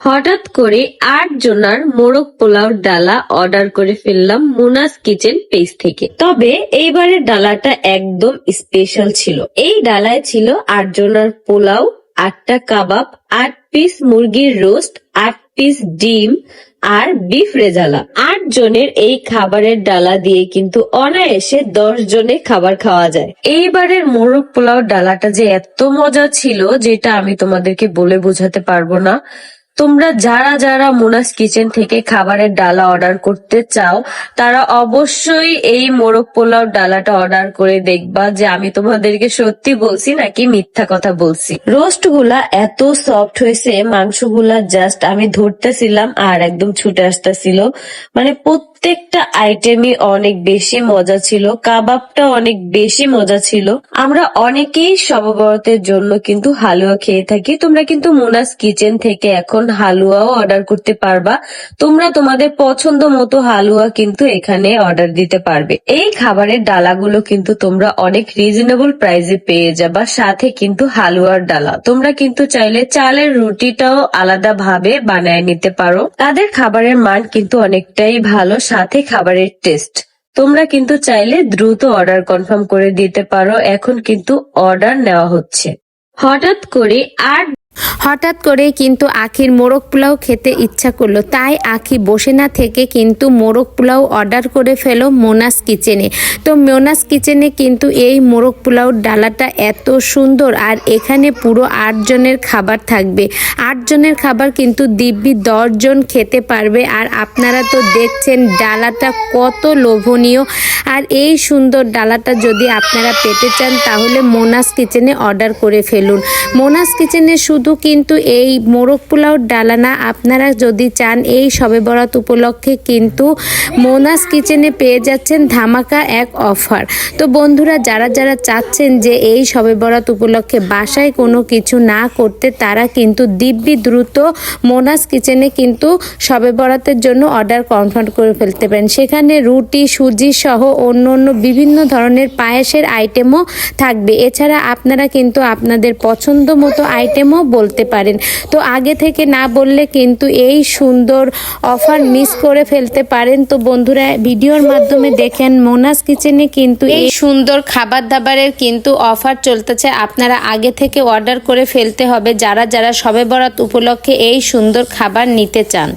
হঠাৎ করে আট জনার মোরগ পোলাও ডালা অর্ডার করে ফেললাম মুনাস কিচেন পেজ থেকে। তবে এইবারের ডালাটা একদম স্পেশাল ছিল। এই ডালায় ছিল আট জনার পোলাও, আটটা কাবাব, আট পিস মুরগির রোস্ট আট পিস ডিম আর বিফ রেজালা। আট জনের এই খাবারের ডালা দিয়ে কিন্তু অনায়াসে দশ জনে খাবার খাওয়া যায়। এইবারের মোরগ পোলাও ডালাটা যে এত মজা ছিল, যেটা আমি তোমাদেরকে বলে বোঝাতে পারব না। তোমরা যারা যারা মোনাস কিচেন থেকে খাবারের ডালা অর্ডার করতে চাও, তারা অবশ্যই এই মোরগ পোলাও ডালাটা অর্ডার করে দেখবা যে আমি তোমাদেরকে সত্যি বলছি নাকি মিথ্যা কথা বলছি। রোস্টগুলা এত সফট হয়েছে, মাংসগুলা জাস্ট আমি ধরতেছিলাম আর একদম ছুটে আসতেছিল। মানে প্রত্যেকটা আইটেমই অনেক বেশি মজা ছিল, কাবাবটা অনেক বেশি মজা ছিল। আমরা অনেকেই সববরতের জন্য কিন্তু হালুয়া খেয়ে থাকি। তোমরা কিন্তু মোনাস কিচেন থেকে এখন হালুয়াও অর্ডার করতে পারবা। তোমরা তোমাদের পছন্দ মতো হালুয়া কিন্তু এখানে অর্ডার দিতে পারবে। এই খাবারের ডালাগুলো কিন্তু তোমরা অনেক রিজনেবল প্রাইসে পেয়ে যাবা। সাথে কিন্তু হালুয়ার ডালা। তোমরা কিন্তু চাইলে চালের রুটিটাও আলাদা ভাবে বানায় নিতে পারো। তাদের খাবারের মান কিন্তু অনেকটাই ভালো। সাথে খাবারের টেস্ট। তোমরা কিন্তু চাইলে দ্রুত অর্ডার কনফার্ম করে দিতে পারো। এখন কিন্তু অর্ডার নেওয়া হচ্ছে। হঠাৎ করে আট হঠাৎ করে কিন্তু আখির মোরগ পোলাও খেতে ইচ্ছা করল। তাই আখি বসে না থেকে কিন্তু মোরগ পোলাও অর্ডার করে ফেলো মোনাস কিচেনে। তো মোনাস কিচেনে কিন্তু এই মোরগ পোলাও ডালাটা এত সুন্দর আর এখানে পুরো আটজনের খাবার থাকবে। আটজনের খাবার কিন্তু দিব্যি দশজন খেতে পারবে আর আপনারা তো দেখছেন ডালাটা কত লোভনীয়। আর এই সুন্দর ডালাটা যদি আপনারা পেতে চান তাহলে মোনাস কিচেনে অর্ডার করে ফেলুন। মোনাস কিচেনে শুধু কিন্তু এই মোরগ পোলাও ডালা না, আপনারা যদি চান এই সবে বরাত উপলক্ষে কিন্তু মোনাস কিচেনে পেয়ে যাচ্ছেন ধামাকা এক অফার। তো বন্ধুরা, যারা যারা চাচ্ছেন যে এই সবে বরাত উপলক্ষে বাসায় কোনো কিছু না করতে, তারা কিন্তু দিব্যি দ্রুত মোনাস কিচেনে কিন্তু সবে বরাতের জন্য অর্ডার কনফার্ম করে ফেলতে পারেন। সেখানে রুটি, সুজি সহ অন্য অন্য বিভিন্ন ধরনের পায়েসের আইটেমও থাকবে। এছাড়া আপনারা কিন্তু আপনাদের পছন্দ মতো আইটেমও বলতে পারেন। তো আগে থেকে না বললে কিন্তু এই সুন্দর অফার মিস করে ফেলতে পারেন। তো বন্ধুরা, ভিডিওর মাধ্যমে দেখেন মোনাস কিচেনে কিন্তু এই সুন্দর খাবার দাবারের কিন্তু অফার চলতেছে। আপনারা আগে থেকে অর্ডার করে ফেলতে হবে। যারা যারা সবে বরাত উপলক্ষে এই সুন্দর খাবার নিতে চান।